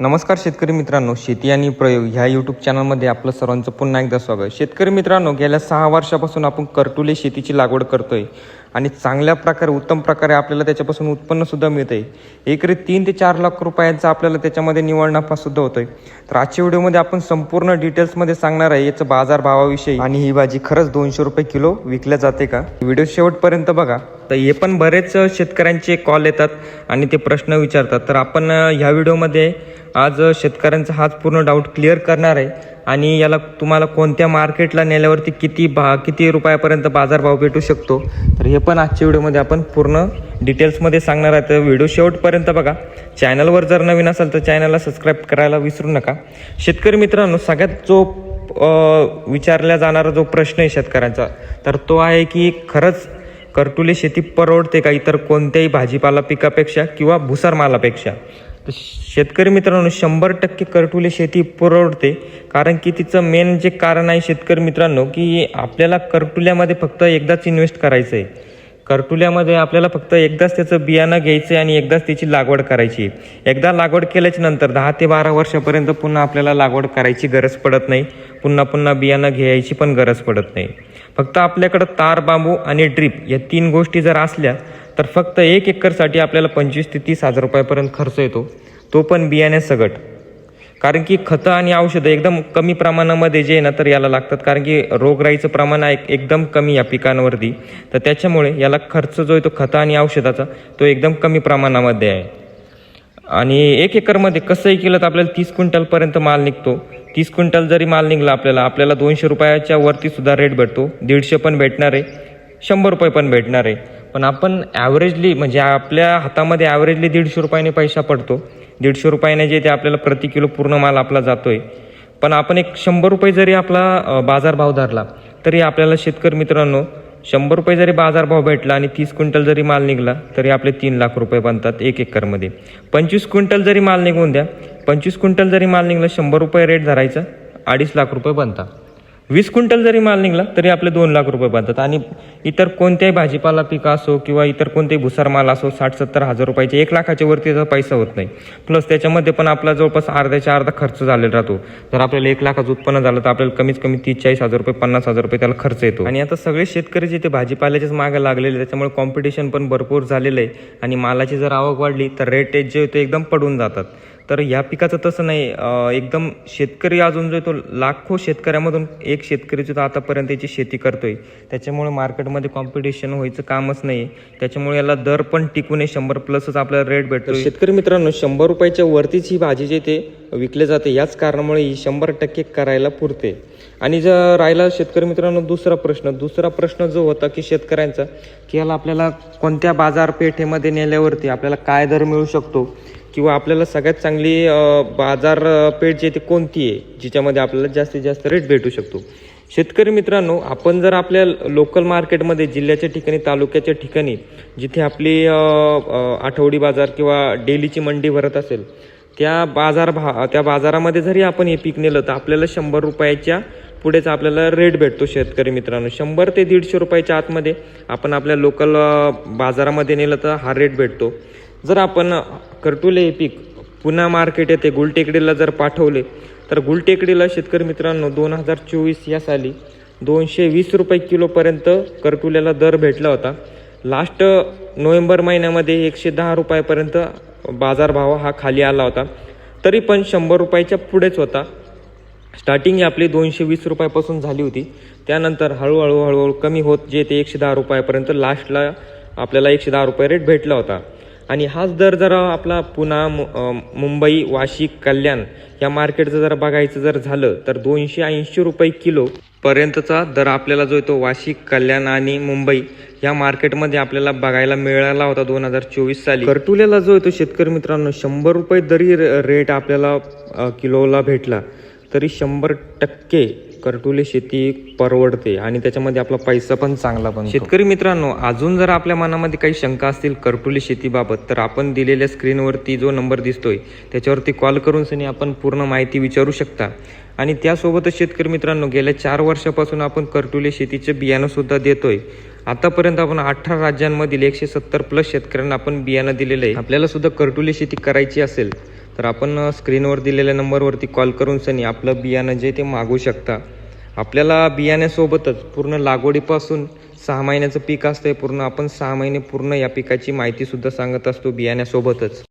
नमस्कार शेतकरी मित्रांनो शेती आणि प्रयोग ह्या यूट्यूब चॅनलमध्ये आपलं सर्वांचं पुन्हा एकदा स्वागत. शेतकरी मित्रांनो गेल्या सहा वर्षापासून आपण करटुले शेतीची लागवड करतोय आणि चांगल्या प्रकारे उत्तम प्रकारे आपल्याला त्याच्यापासून उत्पन्नसुद्धा मिळतं आहे एकरी तीन ते चार लाख रुपयांचा आपल्याला त्याच्यामध्ये निवड नफासुद्धा होतोय. तर आजच्या व्हिडिओमध्ये आपण संपूर्ण डिटेल्समध्ये सांगणार आहे याचं बाजार भावाविषयी आणि ही भाजी खरंच दोनशे रुपये किलो विकल्या जाते का? व्हिडिओ शेवटपर्यंत बघा. तर हे पण बरेच शेतकऱ्यांचे कॉल येतात आणि ते प्रश्न विचारतात. तर आपण ह्या व्हिडिओमध्ये आज शेतकऱ्यांचा हाच पूर्ण डाऊट क्लिअर करणार आहे. आणि याला तुम्हाला कोणत्या मार्केटला नेल्यावरती किती भा किती रुपयापर्यंत बाजारभाव भेटू शकतो? तर हे पण आजच्या व्हिडिओमध्ये आपण पूर्ण डिटेल्समध्ये सांगणार आहे. तर व्हिडिओ शेवटपर्यंत बघा. चॅनलवर जर नवीन असाल तर चॅनलला सबस्क्राईब करायला विसरू नका. शेतकरी मित्रांनो सगळ्यात जो विचारला जाणारा जो प्रश्न आहे शेतकऱ्यांचा तर तो आहे की खरंच करटुले शेती परवडते का इतर कोणत्याही भाजीपाला पिकापेक्षा किंवा भुसार मालापेक्षा तर शेतकरी मित्रांनो शंभर टक्के करटुले शेती परवडते कारण की तिचं मेन जे कारण आहे शेतकरी मित्रांनो की आपल्याला करटुल्यामध्ये फक्त एकदाच इन्व्हेस्ट करायचं आहे करटुल्यामध्ये आपल्याला फक्त एकदाच त्याचं बियाणं घ्यायचं आणि एकदाच त्याची लागवड करायची. एकदा लागवड केल्याच्यानंतर दहा ते बारा वर्षापर्यंत पुन्हा आपल्याला लागवड करायची गरज पडत नाही. पुन्हा पुन्हा बियाणं घ्यायची पण गरज पडत नाही. फक्त आपल्याकडं तार बांबू आणि ड्रीप या तीन गोष्टी जर असल्या तर फक्त एक एकरसाठी आपल्याला पंचवीस ते तीस हजार रुपयापर्यंत खर्च येतो. तो पण बियाण्यासकट. कारण की खतं आणि औषधं एकदम कमी प्रमाणामध्ये जे आहे ना तर याला लागतात. कारण की रोगराईचं प्रमाण आहे एकदम कमी या पिकांवरती. तर त्याच्यामुळे याला खर्च जो आहे तो खतं आणि औषधाचा तो एकदम कमी प्रमाणामध्ये आहे. आणि एक एकरमध्ये कसंही केलं तर आपल्याला तीस क्विंटलपर्यंत माल निघतो. तीस क्विंटल जरी माल निघला आपल्याला आपल्याला दोनशे रुपयाच्या वरती सुद्धा रेट भेटतो. दीडशे पण भेटणार आहे. शंभर रुपये पण भेटणार आहे. पण आपण ॲव्हरेजली म्हणजे आपल्या हातामध्ये ॲव्हरेजली दीडशे रुपयाने पैसा पडतो. दीडशे रुपयाने जे ते आपल्याला प्रति किलो पूर्ण माल आपला जातो आहे पण आपण एक शंभर रुपये जरी आपला बाजारभाव धरला तरी आपल्याला शेतकरी मित्रांनो शंभर रुपये जरी बाजारभाव भेटला आणि तीस क्विंटल जरी माल निघला तरी आपले तीन लाख रुपये बनतात एक एकरमध्ये. पंचवीस क्विंटल जरी माल निघून द्या पंचवीस क्विंटल जरी माल निघला शंभर रुपये रेट धरायचा अडीच लाख रुपये बनतात. वीस क्विंटल जरी माल निघाला तरी आपले दोन लाख रुपये बनतात. आणि इतर कोणत्याही भाजीपाला पिका असो किंवा इतर कोणतेही भुसार माल असो साठ सत्तर हजार रुपयाचे एक लाखाच्या वरती त्याचा पैसा होत नाही. प्लस त्याच्यामध्ये पण आपला जवळपास अर्ध्याच्या अर्धा खर्च झालेला राहतो. जर आपल्याला एक लाखाचं उत्पन्न झालं तर आपल्याला कमीत कमी तीस चाळीस हजार रुपये पन्नास हजार रुपये त्याला खर्च येतो. आणि आता सगळे शेतकरी जे ते भाजीपाल्याच्याच मागे लागलेले त्याच्यामुळे कॉम्पिटिशन पण भरपूर झालेलं आहे. आणि मालाची जर आवक वाढली तर रेट जे ते एकदम पडून जातात. तर या पिकाचं तसं नाही. एकदम शेतकरी अजून जो आहे तो लाखो शेतकऱ्यामधून एक शेतकरी जो आतापर्यंत याची शेती करतोय. त्याच्यामुळे मार्केटमध्ये कॉम्पिटिशन व्हायचं कामच नाही. त्याच्यामुळे याला दर पण टिकून शंभर प्लसच आपल्याला रेट भेटतो शेतकरी मित्रांनो शंभर रुपयाच्या वरतीच ही भाजी जे ते विकले जाते. याच कारणामुळे ही शंभर टक्के करायला पुरते. आणि जर राहिला शेतकरी मित्रांनो दुसरा प्रश्न. दुसरा प्रश्न जो होता की शेतकऱ्यांचा की याला आपल्याला कोणत्या बाजारपेठेमध्ये नेल्यावरती आपल्याला काय दर मिळू शकतो? किंवा आपल्याला सगळ्यात चांगली बाजारपेठ जी आहे ती कोणती आहे? जिच्यामध्ये आपल्याला जास्तीत जास्त रेट भेटू शकतो. शेतकरी मित्रांनो आपण जर आपल्या लोकल मार्केटमध्ये जिल्ह्याच्या ठिकाणी तालुक्याच्या ठिकाणी जिथे आपली आठवडी बाजार किंवा डेलीची मंडी भरत असेल त्या बाजार भा त्या बाजारामध्ये जरी आपण हे पीक नेलं तर आपल्याला शंभर रुपयाच्या पुढेच आपल्याला रेट भेटतो शेतकरी मित्रांनो. शंभर ते दीडशे रुपयाच्या आतमध्ये आपण आपल्या लोकल बाजारामध्ये नेलं तर हा रेट भेटतो. जर आपण करटुले हे पीक पुन्हा मार्केट येते गुलटेकडीला जर पाठवले तर गुलटेकडीला शेतकरी मित्रांनो दोन हजार चोवीस या साली दोनशे वीस रुपये किलोपर्यंत करटुल्याला दर भेटला होता. लास्ट नोव्हेंबर महिन्यामध्ये एकशे दहा रुपयापर्यंत बाजारभाव हा खाली आला होता. तरी पण शंभर रुपयाच्या पुढेच होता. स्टार्टिंग आपली दोनशे वीस रुपयापासून झाली होती. त्यानंतर हळूहळू हळूहळू कमी होत जे ते एकशे दहा रुपयापर्यंत लास्टला आपल्याला एकशे दहा रुपये रेट भेटला होता. आणि हाच दर जर आपला पुन्हा मु- मुंबई वाशिक कल्याण या मार्केटचं जर बघायचं जर झालं तर दोनशे ऐंशी रुपये किलो पर्यंतचा दर आपल्याला जो आहे तो वाशिक कल्याण आणि मुंबई या मार्केटमध्ये आपल्याला बघायला मिळाला होता दोन हजार चोवीस साली. कर्टुल्याला जो आहे तो शेतकरी मित्रांनो शंभर रुपये जरी रेट आपल्याला किलोला भेटला. तरी शंभर टक्के करटुले शेती परवडते आणि त्याच्यामध्ये आपला पैसा पण चांगला पण शेतकरी मित्रांनो अजून जर आपल्या मनामध्ये काही शंका असतील करटुले शेतीबाबत तर आपण दिलेल्या स्क्रीनवरती जो नंबर दिसतोय त्याच्यावरती कॉल करून सनी आपण पूर्ण माहिती विचारू शकता. आणि त्यासोबतच शेतकरी मित्रांनो गेल्या चार वर्षापासून आपण करटुले शेतीचे बियाणंसुद्धा देतोय. आतापर्यंत आपण अठरा राज्यांमधील एकशे सत्तर प्लस शेतकऱ्यांना आपण बियाणं दिलेलं आहे. आपल्याला सुद्धा करटुले शेती करायची असेल तर आपण स्क्रीनवर दिलेल्या नंबरवरती कॉल करून सनी आपलं बियाणं जे ते मागवू शकता. आपल्याला बियाण्यासोबतच पूर्ण लागवडीपासून सहा महिन्याचं पीक असतं पूर्ण आपण सहा महिने पूर्ण या पिकाची माहितीसुद्धा सांगत असतो बियाण्यासोबतच.